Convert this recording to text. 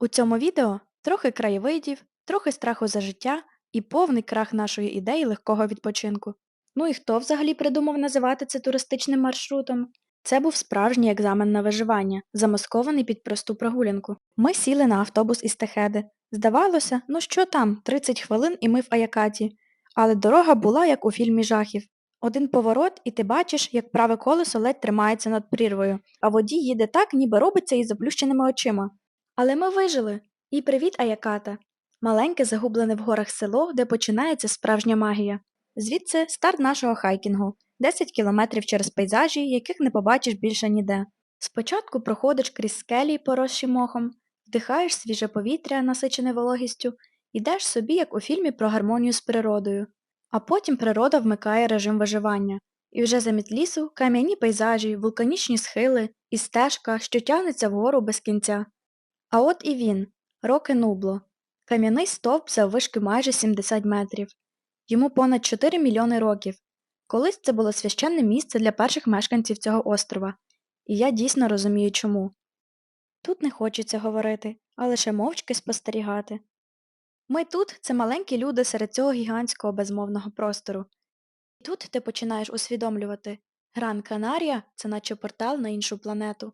У цьому відео трохи краєвидів, трохи страху за життя і повний крах нашої ідеї легкого відпочинку. Ну і хто взагалі придумав називати це туристичним маршрутом? Це був справжній екзамен на виживання, замаскований під просту прогулянку. Ми сіли на автобус із Техеди. Здавалося, ну що там, 30 хвилин і ми в Аякаті. Але дорога була, як у фільмі жахів. Один поворот, і ти бачиш, як праве колесо ледь тримається над прірвою, а водій їде так, ніби робиться із заплющеними очима. Але ми вижили. І привіт, Аяката. Маленьке загублене в горах село, де починається справжня магія. Звідси старт нашого хайкінгу 10 кілометрів через пейзажі, яких не побачиш більше ніде. Спочатку проходиш крізь скелі, поросші мохом, вдихаєш свіже повітря, насичене вологістю, йдеш собі, як у фільмі про гармонію з природою. А потім природа вмикає режим виживання. І вже замість лісу кам'яні пейзажі, вулканічні схили і стежка, що тягнеться вгору без кінця. А от і він, Роке Нубло, кам'яний стовп заввишки майже 70 метрів. Йому понад 4 мільйони років. Колись це було священне місце для перших мешканців цього острова, і я дійсно розумію чому. Тут не хочеться говорити, а лише мовчки спостерігати. Ми тут це маленькі люди серед цього гігантського безмовного простору. І тут ти починаєш усвідомлювати Гран Канарія це наче портал на іншу планету.